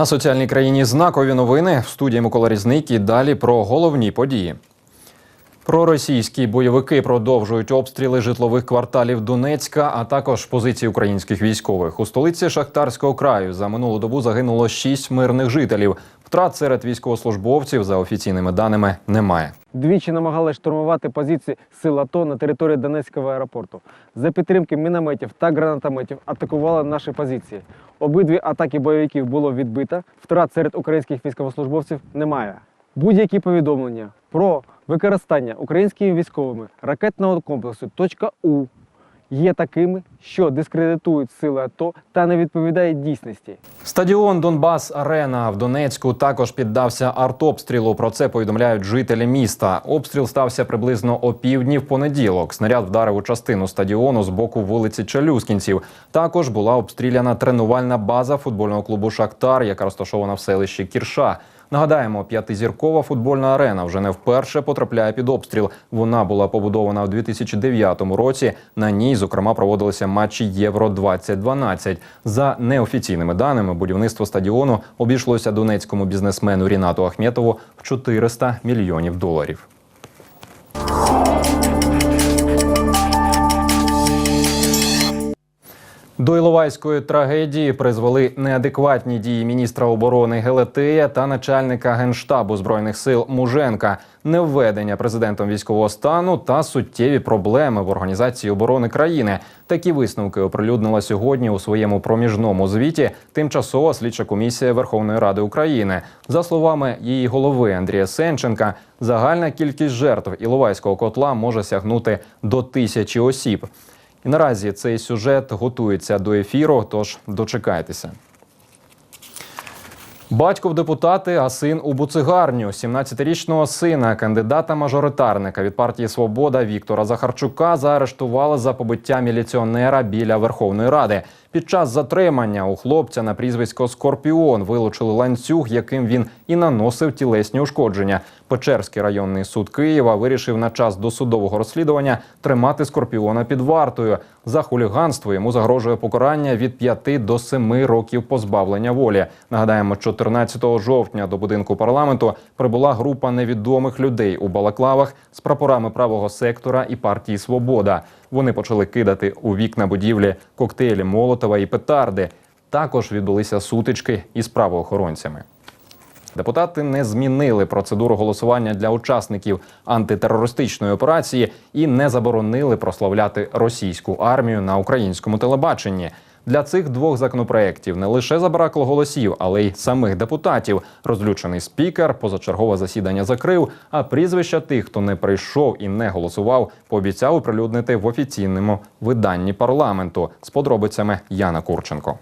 На соціальній країні знакові новини в студії Микола Різник і далі про головні події. Проросійські бойовики продовжують обстріли житлових кварталів Донецька, а також позиції українських військових. У столиці Шахтарського краю за минулу добу загинуло шість мирних жителів. Втрат серед військовослужбовців за офіційними даними немає. Двічі намагалися штурмувати позиції сил АТО на території Донецького аеропорту. За підтримки мінометів та гранатометів атакували наші позиції. Обидві атаки бойовиків було відбито. Втрат серед українських військовослужбовців немає. Будь-які повідомлення про використання українськими військовими ракетного комплексу «Точка «У» є такими, що дискредитують сили АТО та не відповідають дійсності. Стадіон Донбас Арена в Донецьку також піддався артобстрілу. Про це повідомляють жителі міста. Обстріл стався приблизно о півдні в понеділок. Снаряд вдарив у частину стадіону з боку вулиці Челюскінців. Також була обстріляна тренувальна база футбольного клубу Шахтар, яка розташована в селищі Кірша. Нагадаємо, п'ятизіркова футбольна арена вже не вперше потрапляє під обстріл. Вона була побудована у 2009 році. На ній, зокрема, проводилися матчі Євро 2012 За неофіційними даними, будівництво стадіону обійшлося донецькому бізнесмену Рінату Ахметову в 400 мільйонів доларів. До Іловайської трагедії призвели неадекватні дії міністра оборони Гелетея та начальника генштабу збройних сил Муженка, невведення президентом військового стану та суттєві проблеми в організації оборони країни. Такі висновки оприлюднила сьогодні у своєму проміжному звіті тимчасова слідча комісія Верховної Ради України. За словами її голови Андрія Сенченка, загальна кількість жертв Іловайського котла може сягнути до тисячі осіб. І наразі цей сюжет готується до ефіру, тож дочекайтеся. Батько в депутати, а син у буцигарню. 17-річного сина, кандидата-мажоритарника від партії Свобода Віктора Захарчука заарештували за побиття міліціонера біля Верховної Ради. Під час затримання у хлопця на прізвисько Скорпіон вилучили ланцюг, яким він і наносив тілесні ушкодження. Печерський районний суд Києва вирішив на час досудового розслідування тримати Скорпіона під вартою. За хуліганство йому загрожує покарання від 5 до 7 років позбавлення волі. Нагадаємо, 14 жовтня до будинку парламенту прибула група невідомих людей у балаклавах з прапорами правого сектора і партії Свобода. Вони почали кидати у вікна будівлі коктейлі Молотова і петарди. Також відбулися сутички із правоохоронцями. Депутати не змінили процедуру голосування для учасників антитерористичної операції і не заборонили прославляти російську армію на українському телебаченні. Для цих двох законопроєктів не лише забракло голосів, але й самих депутатів. Розлючений спікер позачергове засідання закрив. А прізвища тих, хто не прийшов і не голосував, пообіцяв оприлюднити в офіційному виданні парламенту з подробицями Яна Курченко.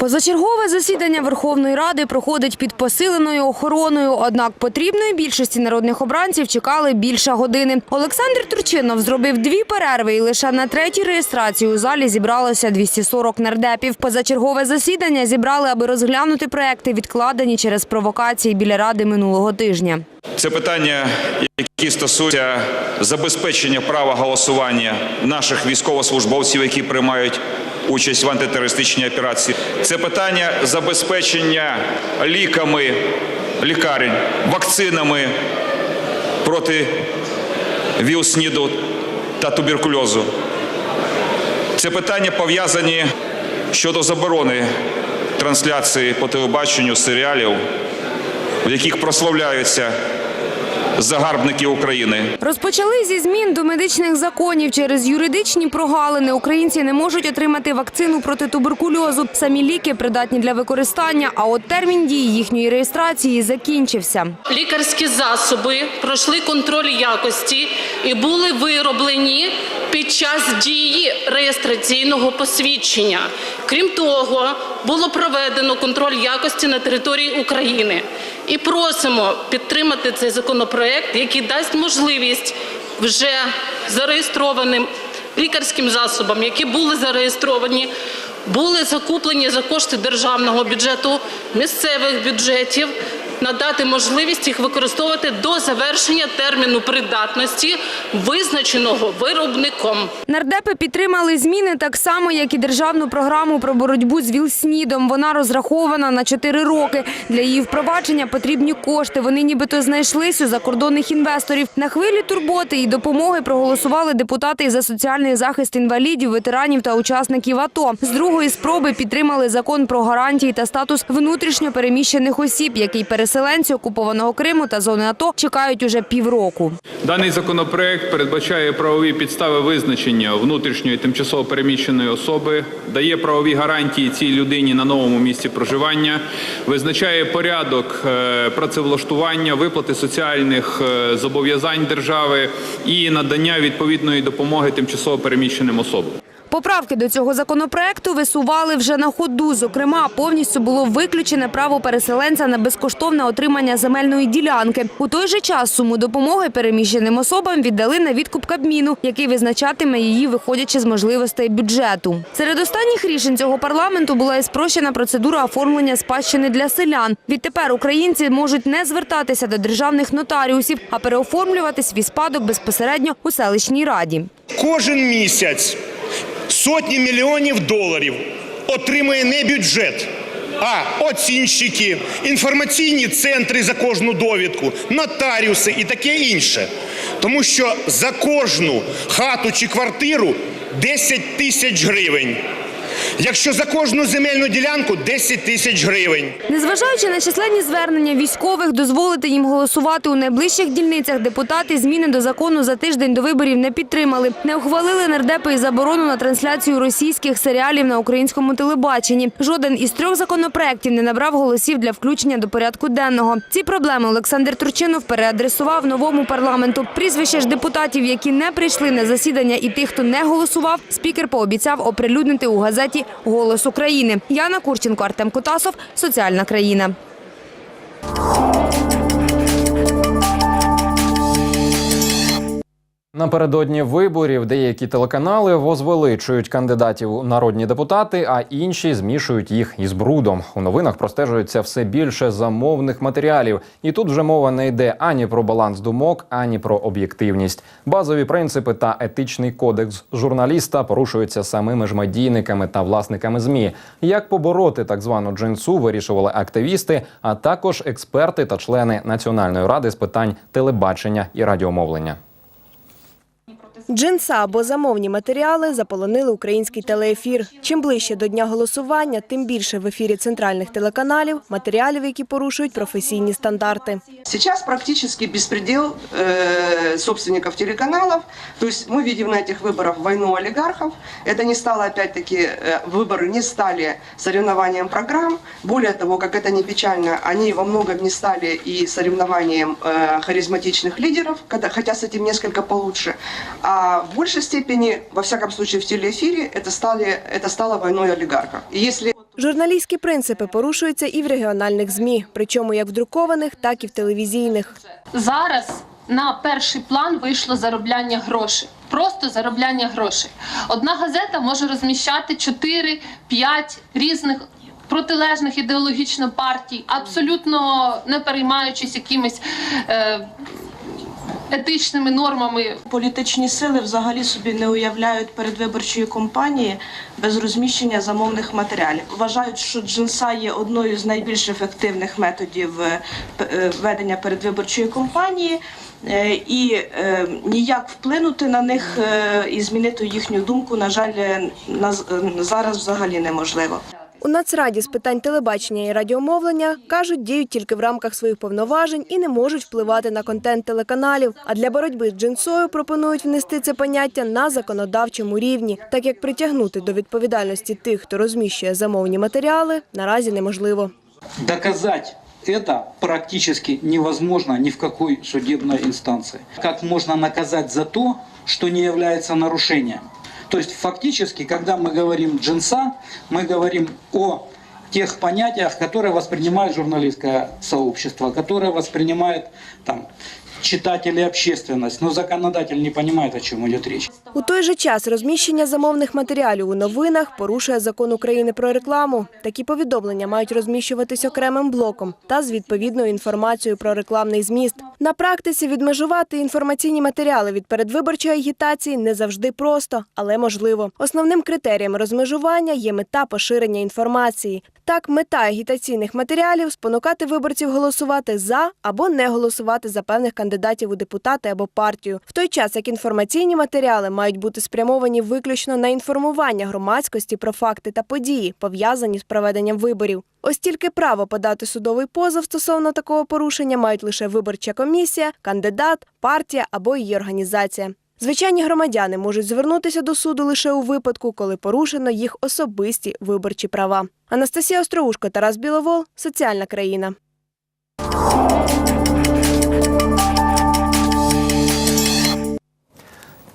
Позачергове засідання Верховної Ради проходить під посиленою охороною. Однак потрібної більшості народних обранців чекали більше години. Олександр Турчинов зробив дві перерви і лише на третій реєстрації у залі зібралося 240 нардепів. Позачергове засідання зібрали, аби розглянути проекти, відкладені через провокації біля ради минулого тижня. Це питання, які стосуються забезпечення права голосування наших військовослужбовців, які приймають участь в антитерористичній операції. Це питання забезпечення ліками лікарень, вакцинами проти віл-СНІДу та туберкульозу. Це питання пов'язані щодо заборони трансляції по телебаченню серіалів, в яких прославляються загарбники України. Розпочали зі змін до медичних законів. Через юридичні прогалини українці не можуть отримати вакцину проти туберкульозу. Самі ліки придатні для використання, а от термін дії їхньої реєстрації закінчився. Лікарські засоби пройшли контроль якості і були вироблені під час дії реєстраційного посвідчення. Крім того, було проведено контроль якості на території України. І просимо підтримати цей законопроект, який дасть можливість вже зареєстрованим лікарським засобам, які були зареєстровані, були закуплені за кошти державного бюджету, місцевих бюджетів надати можливість їх використовувати до завершення терміну придатності, визначеного виробником. Нардепи підтримали зміни так само, як і державну програму про боротьбу з ВІЛ-СНІДом. Вона розрахована на 4 роки. Для її впровадження потрібні кошти. Вони нібито знайшлись у закордонних інвесторів. На хвилі турботи і допомоги проголосували депутати із за соціальний захист інвалідів, ветеранів та учасників АТО. З другої спроби підтримали закон про гарантії та статус внутрішньо переміщених осіб, який переселенці окупованого Криму та зони АТО чекають уже півроку. Даний законопроект передбачає правові підстави визначення внутрішньої тимчасово переміщеної особи, дає правові гарантії цій людині на новому місці проживання, визначає порядок е, працевлаштування, виплати соціальних е, зобов'язань держави і надання відповідної допомоги тимчасово переміщеним особам. Поправки до цього законопроекту висували вже на ходу. Зокрема, повністю було виключене право переселенця на безкоштовне отримання земельної ділянки. У той же час суму допомоги переміщеним особам віддали на відкуп Кабміну, який визначатиме її, виходячи з можливостей бюджету. Серед останніх рішень цього парламенту була і спрощена процедура оформлення спадщини для селян. Відтепер українці можуть не звертатися до державних нотаріусів, а переоформлювати свій спадок безпосередньо у селищній раді. Кожен місяць сотні мільйонів доларів отримує не бюджет, а оцінщики, інформаційні центри за кожну довідку, нотаріуси і таке інше. Тому що за кожну хату чи квартиру 10 тисяч гривень. Якщо за кожну земельну ділянку 10 тисяч гривень. Незважаючи на численні звернення військових дозволити їм голосувати у найближчих дільницях, депутати зміни до закону за тиждень до виборів не підтримали. Не ухвалили нардепи і заборону на трансляцію російських серіалів на українському телебаченні. Жоден із трьох законопроєктів не набрав голосів для включення до порядку денного. Ці проблеми Олександр Турчинов переадресував новому парламенту. Прізвища ж депутатів, які не прийшли на засідання, і тих, хто не голосував, спікер пообіцяв оприлюднити у газеті Голос України. Яна Курченко, Артем Котасов, Соціальна країна. Напередодні виборів деякі телеканали возвеличують кандидатів у народні депутати, а інші змішують їх із брудом. У новинах простежується все більше замовних матеріалів, і тут вже мова не йде ані про баланс думок, ані про об'єктивність. Базові принципи та етичний кодекс журналіста порушуються самими ж медійниками та власниками змі. Як побороти так звану джинсу, вирішували активісти, а також експерти та члени національної ради з питань телебачення і радіомовлення. Джинса або замовні матеріали заполонили український телеефір. Чим ближче до дня голосування, тим більше в ефірі центральних телеканалів матеріалів, які порушують професійні стандарти. Зараз практично безпреділ э, собственников телеканалов. То есть мы видим на этих выборах войну олигархов. Это не стало, опять-таки, э, выборы не стали соревнованием программ. Более того, как это не печально, они во многом не стали и соревнованием э, харизматичных лидеров, когда, хотя с этим несколько получше. А в большей степени, во всяком случае в телеэфире, это, стали, это стало войной олигархов. И если Журналістські принципи порушуються і в регіональних ЗМІ, причому як в друкованих, так і в телевізійних. зараз на перший план вийшло заробляння грошей. Просто заробляння грошей. Одна газета може розміщати 4-5 різних. Протилежних ідеологічно партій, абсолютно не переймаючись якимись е, етичними нормами Політичні сили взагалі собі не уявляють передвиборчої кампанії без розміщення замовних матеріалів. Вважають, що джинса є одною з найбільш ефективних методів е, е, ведення передвиборчої кампанії. Е, І е, ніяк вплинути на них е, і змінити їхню думку, на жаль, зараз взагалі неможливо. У Нацраді з питань телебачення і радіомовлення кажуть, діють тільки в рамках своїх повноважень і не можуть впливати на контент телеканалів. А для боротьби з джинсою пропонують внести це поняття на законодавчому рівні, так як притягнути до відповідальності тих, хто розміщує замовні матеріали, наразі неможливо. Доказать это практически невозможно ни в какой судебной инстанции. Как можно наказать за то, что не является нарушением? То есть фактически, когда мы говорим джинса, мы говорим о тех понятиях, которые воспринимает журналистское сообщество, которые воспринимает там читатели, общественность, но законодатель не понимает, о чем идет речь. У той же час розміщення замовних матеріалів у новинах порушує закон України про рекламу. Такі повідомлення мають розміщуватись окремим блоком та з відповідною інформацією про рекламний зміст. На практиці відмежувати інформаційні матеріали від передвиборчої агітації не завжди просто, але можливо. Основним критерієм розмежування є мета поширення інформації. Так, мета агітаційних матеріалів спонукати виборців голосувати за або не голосувати за певних кандидатів у депутати або партію, в той час як інформаційні матеріали мають бути спрямовані виключно на інформування громадськості про факти та події, пов'язані з проведенням виборів. Ось тільки право подати судовий позов стосовно такого порушення мають лише виборча комісія, кандидат, партія або її організація. Звичайні громадяни можуть звернутися до суду лише у випадку, коли порушено їх особисті виборчі права. Анастасія Остроушко, Тарас Біловол, Соціальна країна.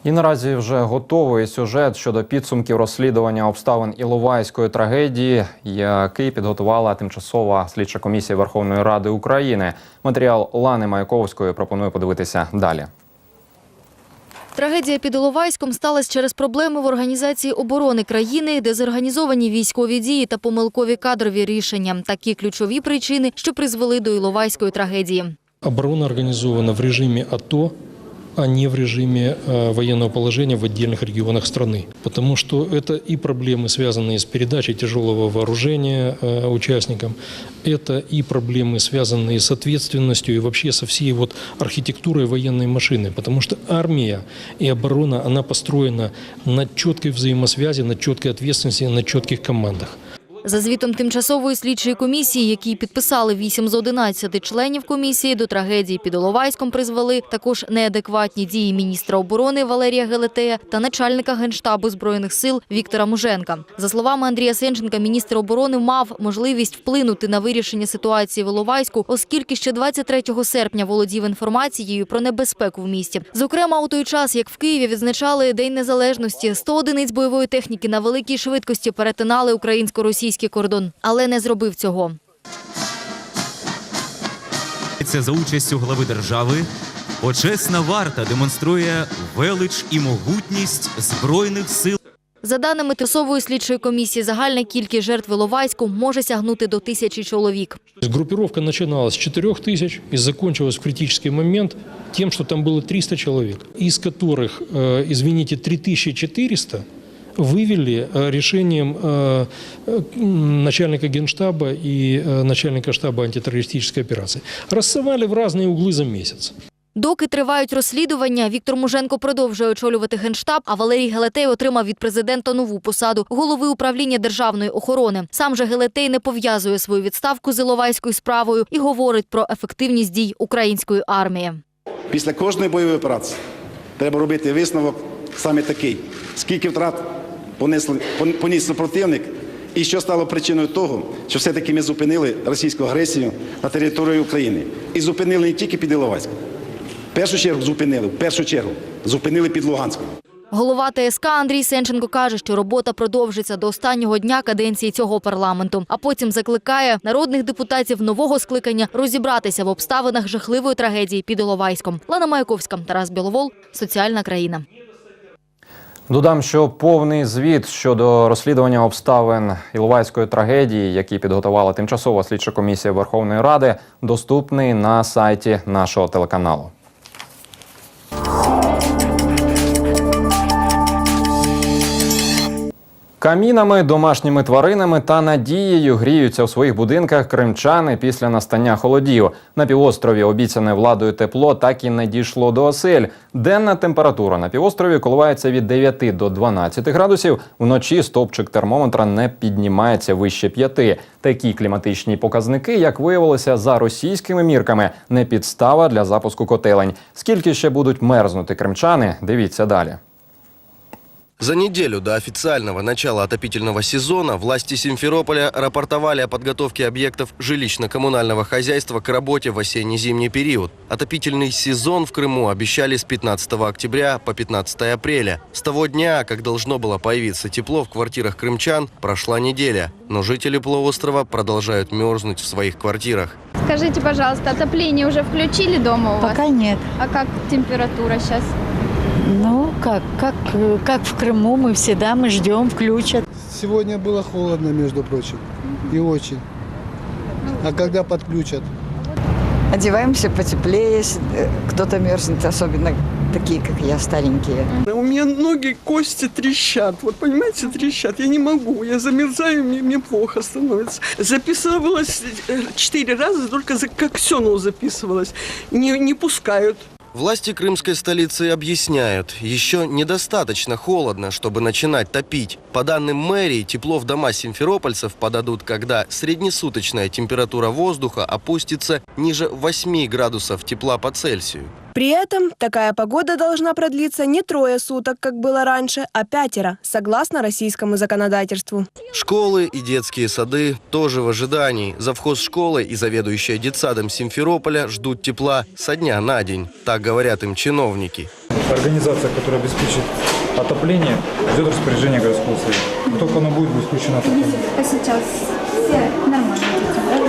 І наразі вже готовий сюжет щодо підсумків розслідування обставин Іловайської трагедії, який підготувала тимчасова слідча комісія Верховної Ради України. Матеріал Лани Маяковської пропоную подивитися далі. Трагедія під Іловайськом сталася через проблеми в організації оборони країни, дезорганізовані військові дії та помилкові кадрові рішення. Такі ключові причини, що призвели до Іловайської трагедії. Оборона организована в режиме АТО, а не в режиме э, военного положения в отдельных регионах страны. Потому что это и проблемы, связанные с передачей тяжелого вооружения э, участникам, это и проблемы, связанные с ответственностью и вообще со всей вот архитектурой военной машины. Потому что армия и оборона, она построена на четкой взаимосвязи, на четкой ответственности, на четких командах. За звітом тимчасової слідчої комісії, які підписали 8 з 11 членів комісії, до трагедії під Іловайськом призвели також неадекватні дії міністра оборони Валерія Гелетея та начальника Генштабу Збройних сил Віктора Муженка. За словами Андрія Сенченка, міністр оборони мав можливість вплинути на вирішення ситуації в Іловайську, оскільки ще 23 серпня володів інформацією про небезпеку в місті. Зокрема, у той час, як в Києві відзначали День Незалежності, 100 одиниць бойової техніки на великій швидкості перетинали українсько-російський кордон, але не зробив цього. Це за участю глави держави. Почесна варта демонструє велич і могутність збройних сил. За даними Тисової слідчої комісії, загальна кількість жертв Іловайську може сягнути до тисячі чоловік. То есть Группировка начиналась с 4 тысяч и закончилась в критический момент тем, что там было 300 человек, из которых, э, извините, 3400 вывели э, решением э, э, м, начальника генштаба и э, начальника штаба антитеррористической операции. Рассовали в разные углы за месяц. Доки тривають розслідування, Віктор Муженко продовжує очолювати Генштаб, а Валерій Гелетей отримав від президента нову посаду – голови управління державної охорони. Сам же Гелетей не пов'язує свою відставку з Іловайською справою і говорить про ефективність дій української армії. Після кожної бойової операції треба робити висновок саме такий: скільки втрат понесли, поніс супротивник, і що стало причиною того, що все-таки ми зупинили російську агресію на території України. І зупинили не тільки під Іловайськом. В першу чергу зупинили, в першу чергу зупинили під Луганськом. Голова ТСК Андрій Сенченко каже, що робота продовжиться до останнього дня каденції цього парламенту, а потім закликає народних депутатів нового скликання розібратися в обставинах жахливої трагедії під Іловайськом. Лана Маяковська, Тарас Біловол, Соціальна країна. Додам, що повний звіт щодо розслідування обставин Іловайської трагедії, які підготувала тимчасова слідча комісія Верховної Ради, доступний на сайті нашого телеканалу. Камінами, домашніми тваринами та надією гріються у своїх будинках кримчани після настання холодів. На півострові обіцяне владою тепло так і не дійшло до осель. Денна температура на півострові коливається від 9 до 12 градусів. Вночі стовпчик термометра не піднімається вище 5. Такі кліматичні показники, як виявилося за російськими мірками, не підстава для запуску котелень. Скільки ще будуть мерзнути кримчани? Дивіться далі. За неделю до официального начала отопительного сезона власти Симферополя рапортовали о подготовке объектов жилищно-коммунального хозяйства к работе в осенне-зимний период. Отопительный сезон в Крыму обещали с 15 октября по 15 апреля. С того дня, как должно было появиться тепло в квартирах крымчан, прошла неделя. Но жители полуострова продолжают мерзнуть в своих квартирах. Скажите, пожалуйста, отопление уже включили дома у вас? Пока нет. А как температура сейчас? Ну, как, как, как в Крыму, мы всегда, мы ждем, включат. Сегодня было холодно, между прочим, и очень. А когда подключат? Одеваемся потеплее, если э, кто-то мерзнет, особенно такие, как я, старенькие. У меня ноги, кости трещат. Вот понимаете, трещат. Я не могу. Я замерзаю, мне, мне плохо становится. Записывалась э, четыре раза, только за как Ксену записывалась. Не, не пускают. Власти крымской столицы объясняют, еще недостаточно холодно, чтобы начинать топить. По данным мэрии, тепло в дома симферопольцев подадут, когда среднесуточная температура воздуха опустится ниже 8 градусов тепла по Цельсию. При этом такая погода должна продлиться не трое суток, как было раньше, а пятеро, согласно российскому законодательству. Школы и детские сады тоже в ожидании. Завхоз школы и заведующая детсадом Симферополя ждут тепла со дня на день. Так говорят им чиновники. Организация, которая обеспечит отопление, ждет распоряжение городского совета. Как только оно будет, будет включено отопление. А сейчас все нормально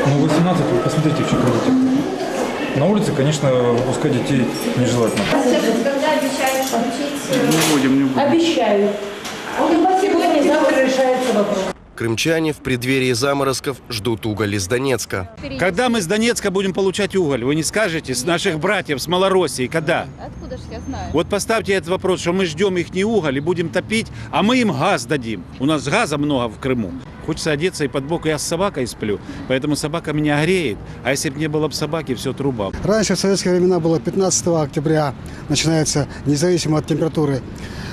Ну, 18, вы посмотрите, в чем. На улице, конечно, выпускать детей нежелательно. Когда обещают включить? Не будем, не будем. Обещаю. Сегодня, завтра решается вопрос. Крымчане в преддверии заморозков ждут уголь из Донецка. Когда мы с Донецка будем получать уголь? Вы не скажете? С наших братьев, с Малороссии. Когда? Откуда ж я знаю? Вот поставьте этот вопрос, что мы ждем их не уголь и будем топить, а мы им газ дадим. У нас газа много в Крыму. Хочется одеться и под бок я с собакой сплю, поэтому собака меня греет. А если бы не было бы собаки, все труба. Раньше в советские времена было 15 октября, начинается независимо от температуры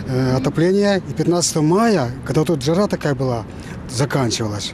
э, отопление, и 15 мая, когда тут жара такая была, заканчивалась.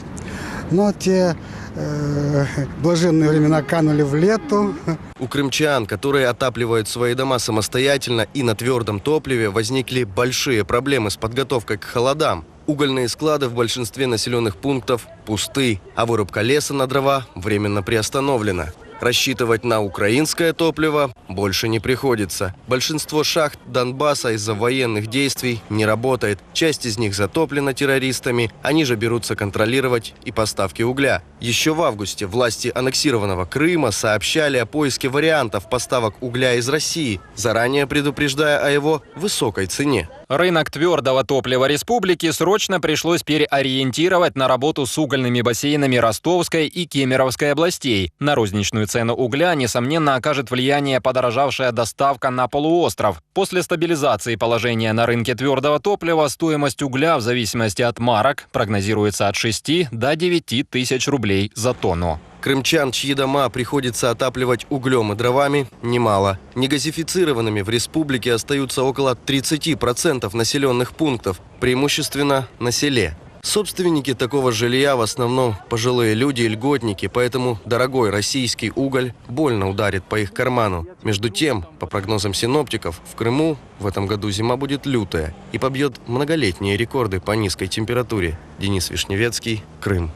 Но те э, блаженные времена канули в лету. У крымчан, которые отапливают свои дома самостоятельно и на твердом топливе, возникли большие проблемы с подготовкой к холодам. Угольные склады в большинстве населенных пунктов пусты, а вырубка леса на дрова временно приостановлена. Рассчитывать на украинское топливо больше не приходится. Большинство шахт Донбасса из-за военных действий не работает. Часть из них затоплена террористами, они же берутся контролировать и поставки угля. Еще в августе власти аннексированного Крыма сообщали о поиске вариантов поставок угля из России, заранее предупреждая о его высокой цене. Рынок твердого топлива республики срочно пришлось переориентировать на работу с угольными бассейнами Ростовской и Кемеровской областей. На розничную цену угля, несомненно, окажет влияние подорожавшая доставка на полуостров. После стабилизации положения на рынке твердого топлива стоимость угля в зависимости от марок прогнозируется от 6 до 9 тысяч рублей за тонну. Крымчан, чьи дома приходится отапливать углем и дровами, немало. Негазифицированными в республике остаются около 30% населенных пунктов, преимущественно на селе. Собственники такого жилья в основном пожилые люди и льготники, поэтому дорогой российский уголь больно ударит по их карману. Между тем, по прогнозам синоптиков, в Крыму в этом году зима будет лютая и побьет многолетние рекорды по низкой температуре. Денис Вишневецкий, Крым.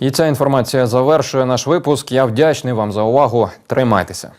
І ця інформація завершує наш випуск. Я вдячний вам за увагу. Тримайтеся.